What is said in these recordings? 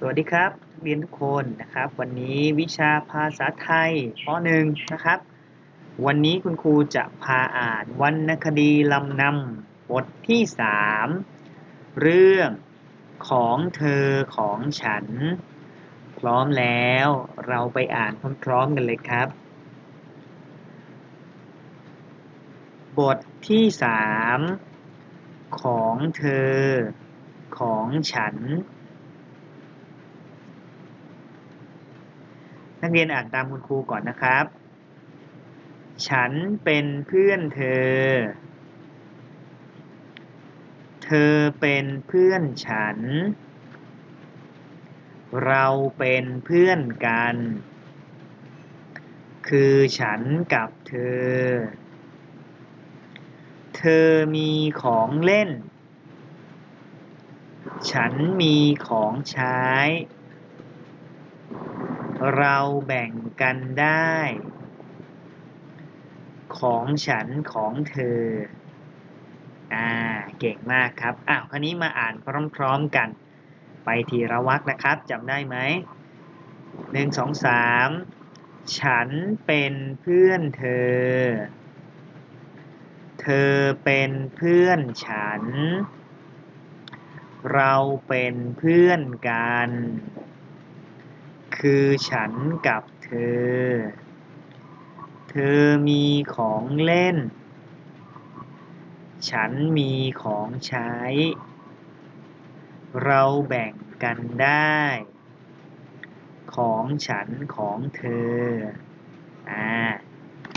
สวัสดีครับนักเรียนทุกคนนะครับ วันนี้วิชาภาษาไทยป .1 นะครับ วันนี้คุณครูจะพาอ่านวรรณคดีลำนำบทที่ 3 เรื่องของเธอของฉัน พร้อมแล้วเราไปอ่านพร้อมๆกันเลยครับ บทที่ 3 ของเธอของฉัน นักเรียนอ่านตามคุณครูก่อนนะครับ ฉันเป็นเพื่อนเธอ เธอเป็นเพื่อนฉัน เราเป็นเพื่อนกัน คือฉันกับเธอ เธอมีของเล่น ฉันมีของใช้ เราแบ่งกันได้ ของฉันของเธอ อ่า เก่งมากครับ อ้าว คราวนี้มาอ่านพร้อมๆกัน ไปทีละวรรคนะครับ จำได้ไหมหนึ่งสองสามฉันเป็นเพื่อนเธอ เธอเป็นเพื่อนฉัน เราเป็นเพื่อนกัน คือฉันกับเธอ เธอมีของเล่น ฉันมีของใช้ เราแบ่งกันได้ ของฉันของเธอ อ่า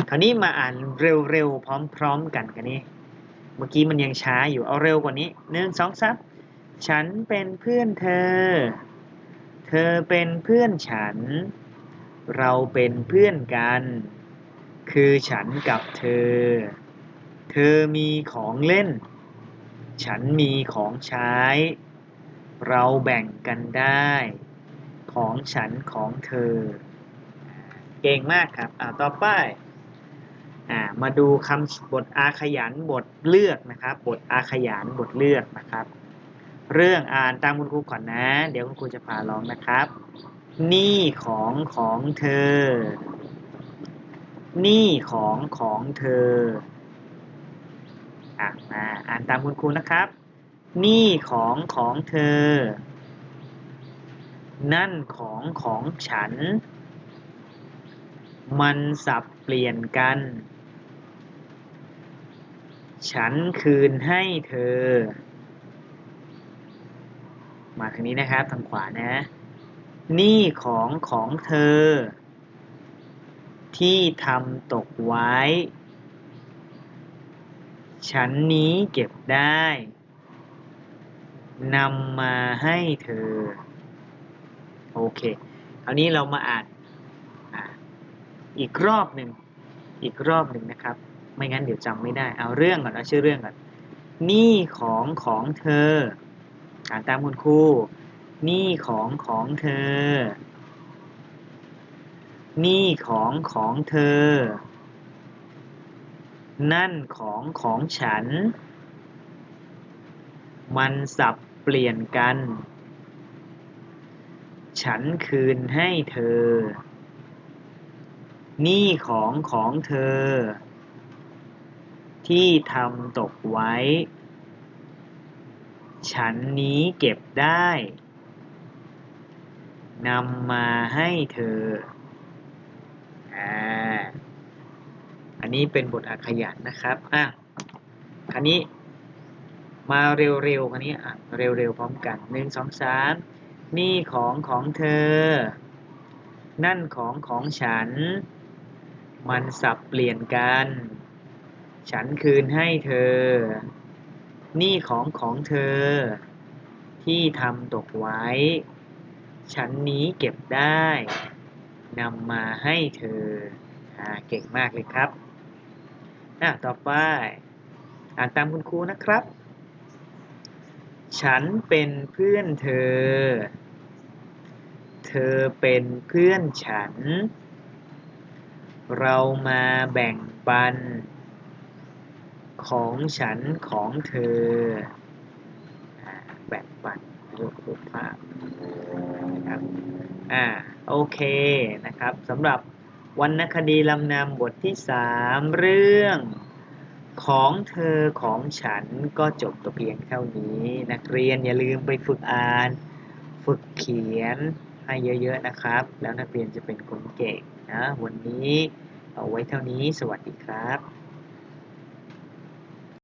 คราวนี้มาอ่านเร็วๆ พร้อมๆ กันกันนี้เมื่อกี้มันยังช้าอยู่ เอาเร็วกว่านี้หนึ่งสองสามฉันเป็นเพื่อนเธอ เธอเป็นเพื่อนฉัน เราเป็นเพื่อนกัน คือฉันกับเธอ เธอมีของเล่น ฉันมีของใช้ เราแบ่งกันได้ ของฉันของเธอ เก่งมากครับ อ่าต่อไปอ่ามาดูคำบทอาขยันบทเลือกนะครับ บทอาขยันบทเลือกนะครับ เรื่องอ่านตามคุณครูก่อนนะ เดี๋ยวคุณครูจะพาร้องนะครับ นี่ของของเธอ นี่ของของเธออะมาอ่านตามคุณครูนะครับ นี่ของของเธอ นั่นของของฉัน มันสับเปลี่ยนกัน ฉันคืนให้เธอ มาทางนี้นะครับทางขวานะนี่ของของเธอ ที่ทำตกไว้ฉันนี้เก็บได้นำมาให้เธอ โอเคคราวนี้เรามาอ่านอีกรอบหนึ่งอีกรอบหนึ่งนะครับ ไม่งั้นเดี๋ยวจำไม่ได้ เอาเรื่องก่อนเอาชื่อเรื่องก่อนนี่ของของเธอ อ่านตามคุณครูนี่ของของเธอ นี่ของของเธอ นั่นของของฉัน มันสับเปลี่ยนกัน ฉันคืนให้เธอ นี่ของของเธอ ที่ทำตกไว้ ฉันนี้เก็บได้นำมาให้เธออ่าอันนี้เป็นบทอักขยันนะครับอะคันนี้มาเร็วๆคันนี้อะเร็วๆพร้อมกันหนึ่งสองสามนี่ของของเธอ นั่นของของฉัน มันสับเปลี่ยนกัน ฉันคืนให้เธอ นี่ของของเธอ ที่ทำตกไว้ฉันนี้เก็บได้นำมาให้เธออ่าเก่งมากเลยครับอะต่อไป อ่านตามคุณครูนะครับ ฉันเป็นเพื่อนเธอ เธอเป็นเพื่อนฉัน เรามาแบ่งปัน ของฉันของเธอแบ่งปันรูปรูปภาพนะครับอ่าโอเคนะครับสำหรับวรรณคดีลำนำบทที่ 3 เรื่องของเธอของฉันก็จบตัวเพียงเท่านี้ นักเรียนอย่าลืมไปฝึกอ่าน ฝึกเขียนให้เยอะๆนะครับ แล้วนักเรียนจะเป็นคนเก่งนะวันนี้เอาไว้เท่านี้สวัสดีครับ